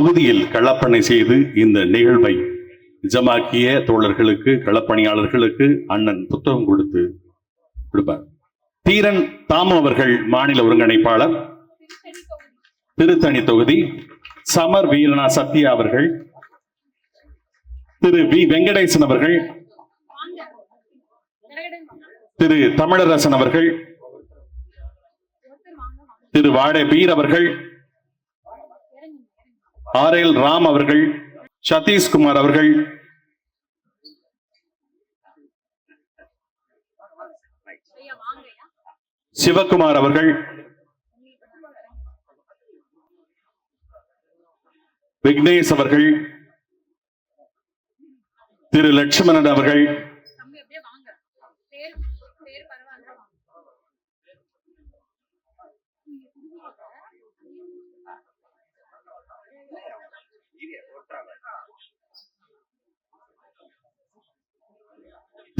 தொகுதியில் களப்பணி செய்து இந்த நிகழ்வை நிஜமாக்கிய தோழர்களுக்கு களப்பணியாளர்களுக்கு அண்ணன் புத்தகம் கொடுத்து கொடுப்பார். தீரன் தாமு அவர்கள் மாநில ஒருங்கிணைப்பாளர். திருத்தணி தொகுதி. சமர் வீரனா சத்யா அவர்கள். திரு வி வெங்கடேசன் அவர்கள். திரு தமிழரசன் அவர்கள். திரு வாடே பீர் அவர்கள். ஆர் எல் ராம் அவர்கள் சதீஷ்குமார் அவர்கள் சிவகுமார் அவர்கள் விக்னேஷ் அவர்கள் திரு லட்சுமணன் அவர்கள்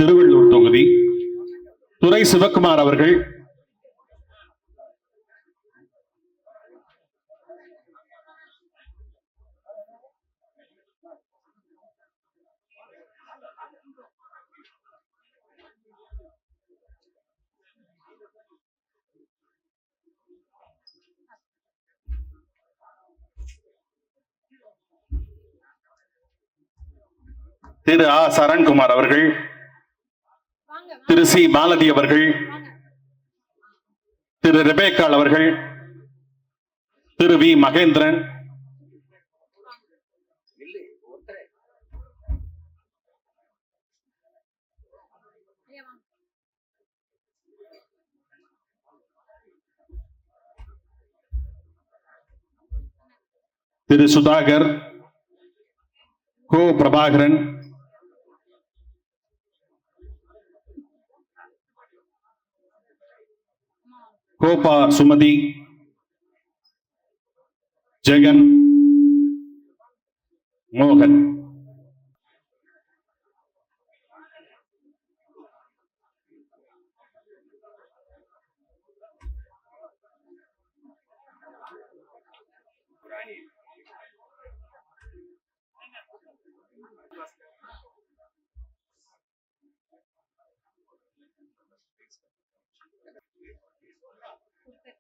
திருவள்ளூர் தொகுதி. துரை சிவகுமார் அவர்கள். திரு ஆ. சரண்குமார் அவர்கள். திரு சி. மாலதி அவர்கள் திரு ரெபேக்கால் அவர்கள் திரு வி. மகேந்திரன் திரு சுதாகர் கோ. பிரபாகரன் కోప సుమతి జగన్ మోహన్ Right. Gracias.